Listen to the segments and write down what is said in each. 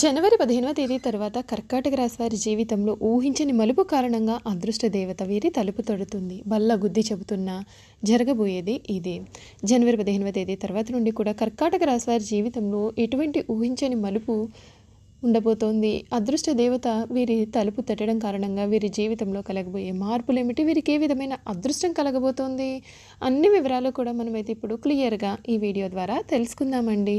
జనవరి పదిహేనవ తేదీ తర్వాత కర్కాటక రాశి వారి జీవితంలో ఊహించని మలుపు కారణంగా అదృష్ట దేవత వీరి తలుపు తొడుతుంది. బల్ల గుద్ది చెబుతున్న జరగబోయేది ఇదే. జనవరి పదిహేనవ తేదీ తర్వాత నుండి కూడా కర్కాటక రాశి వారి జీవితంలో ఎటువంటి ఊహించని మలుపు ఉండబోతోంది. అదృష్ట దేవత వీరి తలుపు తట్టడం కారణంగా వీరి జీవితంలో కలగబోయే మార్పులు ఏమిటి వీరికి ఏ విధమైన అదృష్టం కలగబోతోంది? అన్ని వివరాలు కూడా మనమైతే ఇప్పుడు క్లియర్గా ఈ వీడియో ద్వారా తెలుసుకుందామండి.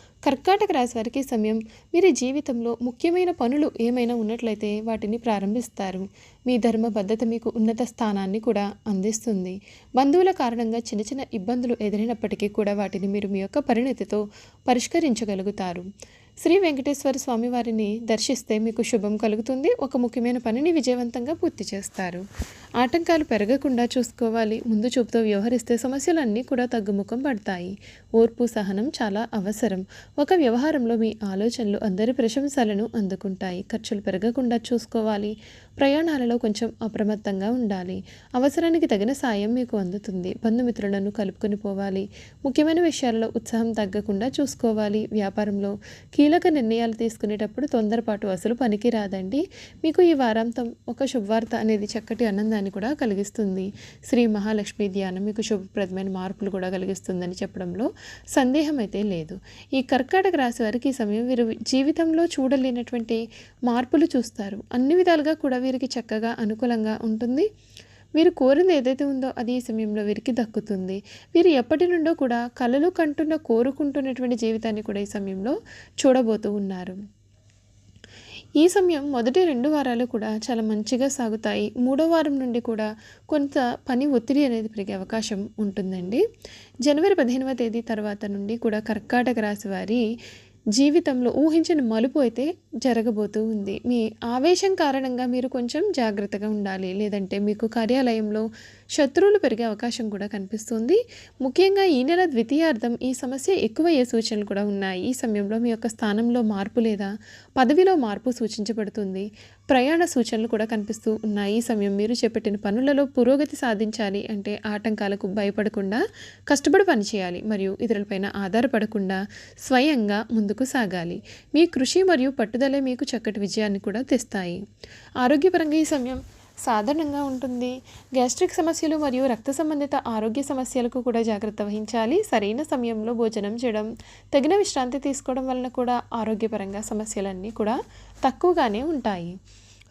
కర్కాటక రాశి వారికి సమయం మీరు జీవితంలో ముఖ్యమైన పనులు ఏమైనా ఉన్నట్లయితే వాటిని ప్రారంభిస్తారు. మీ ధర్మబద్ధత మీకు ఉన్నత స్థానాన్ని కూడా అందిస్తుంది. బంధువుల కారణంగా చిన్న చిన్న ఇబ్బందులు ఎదురైనప్పటికీ కూడా వాటిని మీరు మీ యొక్క పరిణతితో పరిష్కరించగలుగుతారు. శ్రీ వెంకటేశ్వర స్వామి వారిని దర్శిస్తే మీకు శుభం కలుగుతుంది. ఒక ముఖ్యమైన పనిని విజయవంతంగా పూర్తి చేస్తారు. ఆటంకాలు పెరగకుండా చూసుకోవాలి. ముందు చూపుతో వ్యవహరిస్తే సమస్యలన్నీ కూడా తగ్గుముఖం పడతాయి. ఓర్పు సహనం చాలా అవసరం. ఒక వ్యవహారంలో మీ ఆలోచనలు అందరి ప్రశంసలను అందుకుంటాయి. ఖర్చులు పెరగకుండా చూసుకోవాలి. ప్రయాణాలలో కొంచెం అప్రమత్తంగా ఉండాలి. అవసరానికి తగిన సాయం మీకు అందుతుంది. బంధుమిత్రులను కలుపుకొని పోవాలి. ముఖ్యమైన విషయాలలో ఉత్సాహం తగ్గకుండా చూసుకోవాలి. వ్యాపారంలో కీలక నిర్ణయాలు తీసుకునేటప్పుడు తొందరపాటు అసలు పనికి రాదండి. మీకు ఈ వారాంతం ఒక శుభవార్త అనేది చక్కటి ఆనందాన్ని కూడా కలిగిస్తుంది. శ్రీ మహాలక్ష్మి ధ్యానం మీకు శుభప్రదమైన మార్పులు కూడా కలిగిస్తుందని చెప్పడంలో సందేహం అయితే లేదు. ఈ కర్కాటక రాశి వారికి ఈ సమయం వీరు జీవితంలో చూడలేనటువంటి మార్పులు చూస్తారు. అన్ని విధాలుగా కూడా వీరికి చక్కగా అనుకూలంగా ఉంటుంది. వీరు కోరింది ఏదైతే ఉందో అది ఈ సమయంలో వీరికి దక్కుతుంది. వీరు ఎప్పటి నుండో కూడా కలలు కంటున్న కోరుకుంటున్నటువంటి జీవితాన్ని కూడా ఈ సమయంలో చూడబోతూ ఉన్నారు. ఈ సమయం మొదటి రెండు వారాలు కూడా చాలా మంచిగా సాగుతాయి. మూడో వారం నుండి కూడా కొంత పని ఒత్తిడి అనేది పెరిగే అవకాశం ఉంటుందండి. జనవరి పదిహేనవ తేదీ తర్వాత నుండి కూడా కర్కాటక రాశి వారి జీవితంలో ఊహించిన మలుపు అయితే జరగబోతూ ఉంది. మీ ఆవేశం కారణంగా మీరు కొంచెం జాగ్రత్తగా ఉండాలి. లేదంటే మీకు కార్యాలయంలో శత్రువులు పెరిగే అవకాశం కూడా కనిపిస్తుంది. ముఖ్యంగా ఈ నెల ద్వితీయార్థం ఈ సమస్య ఎక్కువయ్యే సూచనలు కూడా ఉన్నాయి. ఈ సమయంలో మీ యొక్క స్థానంలో మార్పు లేదా పదవిలో మార్పు సూచించబడుతుంది. ప్రయాణ సూచనలు కూడా కనిపిస్తూ ఉన్నాయి. ఈ సమయం మీరు చేపట్టిన పనులలో పురోగతి సాధించాలి అంటే ఆటంకాలకు భయపడకుండా కష్టపడి పనిచేయాలి మరియు ఇతరులపైన ఆధారపడకుండా స్వయంగా ముందుకు సాగాలి. మీ కృషి మరియు పట్టుదలే మీకు చక్కటి విజయాన్ని కూడా తెస్తాయి. ఆరోగ్యపరంగా ఈ సమయం సాధారణంగా ఉంటుంది. గ్యాస్ట్రిక్ సమస్యలు మరియు రక్త సంబంధిత ఆరోగ్య సమస్యలకు కూడా జాగ్రత్త వహించాలి. సరైన సమయంలో భోజనం చేయడం తగిన విశ్రాంతి తీసుకోవడం వలన కూడా ఆరోగ్యపరంగా సమస్యలన్నీ కూడా తక్కువగానే ఉంటాయి.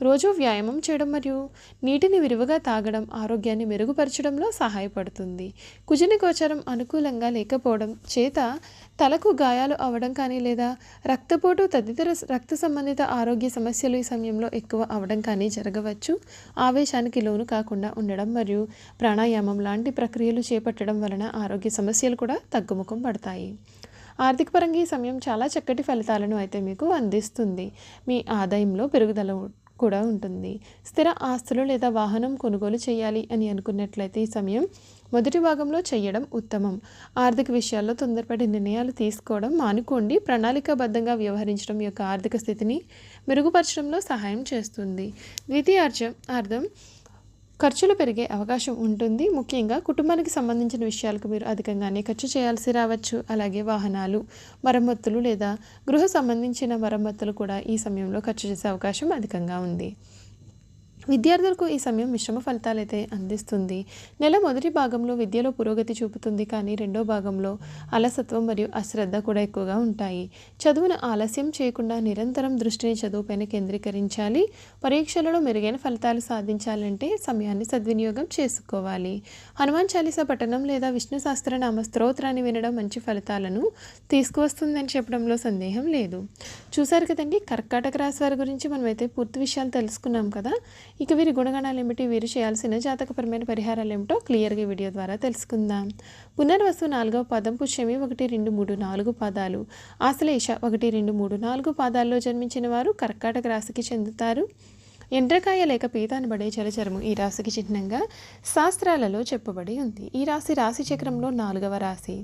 రోజు వ్యాయామం చేయడం మరియు నీటిని విరివిగా తాగడం ఆరోగ్యాన్ని మెరుగుపరచడంలో సహాయపడుతుంది. కుజుని గోచరం అనుకూలంగా లేకపోవడం చేత తలకు గాయాలు అవ్వడం కానీ లేదా రక్తపోటు తదితర రక్త సంబంధిత ఆరోగ్య సమస్యలు ఈ సమయంలో ఎక్కువ అవడం కానీ జరగవచ్చు. ఆవేశానికి లోను కాకుండా ఉండడం మరియు ప్రాణాయామం లాంటి ప్రక్రియలు చేపట్టడం వలన ఆరోగ్య సమస్యలు కూడా తగ్గుముఖం పడతాయి. ఆర్థికపరంగా ఈ సమయం చాలా చక్కటి ఫలితాలను అయితే మీకు అందిస్తుంది. మీ ఆదాయంలో పెరుగుదల కూడా ఉంటుంది. స్థిర ఆస్తులు లేదా వాహనం కొనుగోలు చేయాలి అని అనుకున్నట్లయితే ఈ సమయం మొదటి భాగంలో చేయడం ఉత్తమం. ఆర్థిక విషయాల్లో తొందరపడి నిర్ణయాలు తీసుకోవడం మానుకోండి. ప్రణాళికాబద్ధంగా వ్యవహరించడం యొక్క ఆర్థిక స్థితిని మెరుగుపరచడంలో సహాయం చేస్తుంది. ద్వితీయార్థం అర్థం ఖర్చులు పెరిగే అవకాశం ఉంటుంది. ముఖ్యంగా కుటుంబానికి సంబంధించిన విషయాలకు మీరు అధికంగానే ఖర్చు చేయాల్సి రావచ్చు. అలాగే వాహనాలు మరమ్మతులు లేదా గృహ సంబంధించిన మరమ్మతులు కూడా ఈ సమయంలో ఖర్చు చేసే అవకాశం అధికంగా ఉంది. విద్యార్థులకు ఈ సమయం మిశ్రమ ఫలితాలైతే అందిస్తుంది. నెల మొదటి భాగంలో విద్యలో పురోగతి చూపుతుంది కానీ రెండో భాగంలో అలసత్వం మరియు అశ్రద్ధ కూడా ఎక్కువగా ఉంటాయి. చదువును ఆలస్యం చేయకుండా నిరంతరం దృష్టిని చదువుపైన కేంద్రీకరించాలి. పరీక్షలలో మెరుగైన ఫలితాలు సాధించాలంటే సమయాన్ని సద్వినియోగం చేసుకోవాలి. హనుమాన్ చాలీసా పఠనం లేదా విష్ణు సహస్రనామ స్తోత్రాన్ని వినడం మంచి ఫలితాలను తీసుకువస్తుందని చెప్పడంలో సందేహం లేదు. చూసారు కదండి కర్కాటక రాశి వారి గురించి మనమైతే పూర్తి విషయాలు తెలుసుకున్నాం కదా. ఇక వీరి గుణగణాలు ఏమిటి వీరు చేయాల్సిన జాతకపరమైన పరిహారాలు ఏమిటో క్లియర్గా వీడియో ద్వారా తెలుసుకుందాం. పునర్వసు నాలుగవ పదం పుష్యమి ఒకటి రెండు మూడు నాలుగు పాదాలు. ఆశ్లేష ఒకటి రెండు మూడు నాలుగు పాదాల్లో జన్మించిన వారు కర్కాటక రాశికి చెందుతారు. ఎండ్రకాయ లేక పీతాను పడే చలచరము ఈ రాశికి చిహ్నంగా శాస్త్రాలలో చెప్పబడి ఉంది. ఈ రాశి రాశి చక్రంలో నాలుగవ రాశి.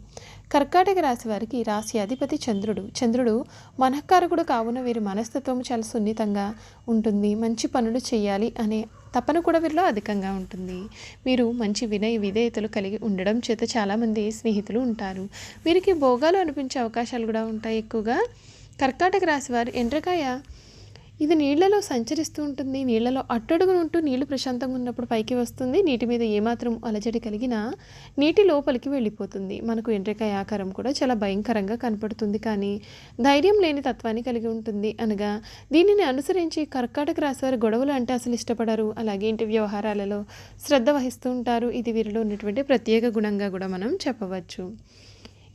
కర్కాటక రాశి వారికి ఈ రాశి అధిపతి చంద్రుడు. చంద్రుడు మనఃకారకుడు కావున వీరి మనస్తత్వం చాలా సున్నితంగా ఉంటుంది. మంచి పనులు చేయాలి అనే తపన కూడా వీరిలో అధికంగా ఉంటుంది. వీరు మంచి వినయ విధేయతలు కలిగి ఉండడం చేత చాలామంది స్నేహితులు ఉంటారు. వీరికి భోగాలు అనిపించే అవకాశాలు కూడా ఉంటాయి ఎక్కువగా. కర్కాటక రాశి వారు ఎండ్రకాయ ఇది నీళ్ళలో సంచరిస్తూ ఉంటుంది. నీళ్ళలో అట్టడుగును ఉంటూ నీళ్ళు ప్రశాంతంగా ఉన్నప్పుడు పైకి వస్తుంది. నీటి మీద ఏమాత్రం అలజడి కలిగినా నీటి లోపలికి వెళ్ళిపోతుంది. మనకు ఎండ్రకాయ ఆకారం కూడా చాలా భయంకరంగా కనపడుతుంది. కానీ ధైర్యం లేని తత్వాన్ని కలిగి ఉంటుంది. అనగా దీనిని అనుసరించి కర్కాటక రాశవారి గొడవలు అంటే అసలు ఇష్టపడరు. అలాగే ఇంటి వ్యవహారాలలో శ్రద్ధ వహిస్తూ ఉంటారు. ఇది వీరిలో ఉన్నటువంటి ప్రత్యేక గుణంగా కూడా మనం చెప్పవచ్చు.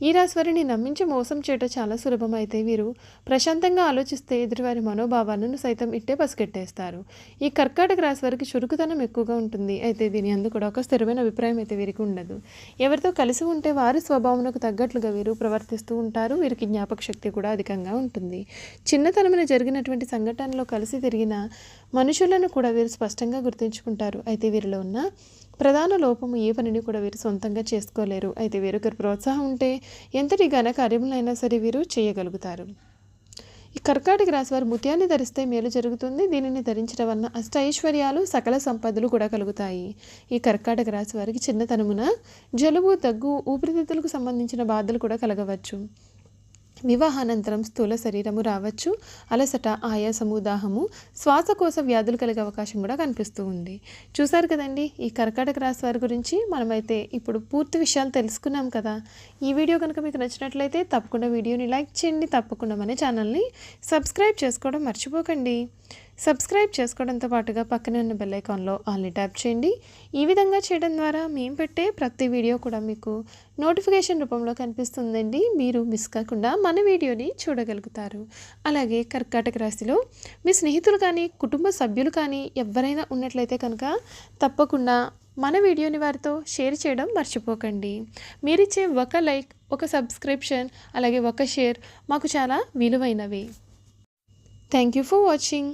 ఈ రాశి నమ్మించి మోసం చేయటం చాలా సులభం. అయితే వీరు ప్రశాంతంగా ఆలోచిస్తే ఎదుటివారి మనోభావాలను సైతం ఇట్టే పసిగట్టేస్తారు. ఈ కర్కాటక రాశి వారికి చురుకుతనం ఎక్కువగా ఉంటుంది. అయితే దీని అందు కూడా ఒక స్థిరమైన అభిప్రాయం అయితే వీరికి ఉండదు. ఎవరితో కలిసి ఉంటే వారి స్వభావంకు తగ్గట్లుగా వీరు ప్రవర్తిస్తూ ఉంటారు. వీరికి జ్ఞాపక శక్తి కూడా అధికంగా ఉంటుంది. చిన్నతనమైన జరిగినటువంటి సంఘటనలో కలిసి తిరిగిన మనుషులను కూడా వీరు స్పష్టంగా గుర్తుంచుకుంటారు. అయితే వీరిలో ఉన్న ప్రధాన లోపము ఏ పనిని కూడా వీరు సొంతంగా చేసుకోలేరు. అయితే వీరొకరి ప్రోత్సాహం ఉంటే ఎంతటి ఘన కార్యములైనా సరే వీరు చేయగలుగుతారు. ఈ కర్కాటక రాశి వారు ముత్యాన్ని ధరిస్తే మేలు జరుగుతుంది. దీనిని ధరించడం వలన అష్ట ఐశ్వర్యాలు సకల సంపదలు కూడా కలుగుతాయి. ఈ కర్కాటక రాశి వారికి చిన్నతనమున జలుబు దగ్గు ఊపిరితిత్తులకు సంబంధించిన బాధలు కూడా కలగవచ్చు. వివాహానంతరం స్థూల శరీరము రావచ్చు. అలసట ఆయాసము దాహము శ్వాసకోశ వ్యాధులు కలిగే అవకాశం కూడా కనిపిస్తూ ఉంది. చూసారు కదండి ఈ కర్కాటక రాశి వారి గురించి మనమైతే ఇప్పుడు పూర్తి విషయాలు తెలుసుకున్నాం కదా. ఈ వీడియో కనుక మీకు నచ్చినట్లయితే తప్పకుండా వీడియోని లైక్ చేయండి తప్పకుండా మన ఛానల్ని సబ్స్క్రైబ్ చేసుకోవడం మర్చిపోకండి. సబ్స్క్రైబ్ చేసుకోవడంతో పాటుగా పక్కనే ఉన్న బెల్ ఐకాన్లో ఆల్ని ట్యాప్ చేయండి. ఈ విధంగా చేయడం ద్వారా మేము పెట్టే ప్రతి వీడియో కూడా మీకు నోటిఫికేషన్ రూపంలో కనిపిస్తుందండి. మీరు మిస్ కాకుండా మన వీడియోని చూడగలుగుతారు. అలాగే కర్కాటక రాశిలో మీ స్నేహితులు కానీ కుటుంబ సభ్యులు కానీ ఎవరైనా ఉన్నట్లయితే కనుక తప్పకుండా మన వీడియోని వారితో షేర్ చేయడం మర్చిపోకండి. మీరిచ్చే ఒక లైక్ ఒక సబ్స్క్రిప్షన్ అలాగే ఒక షేర్ మాకు చాలా విలువైనవి. Thank you for watching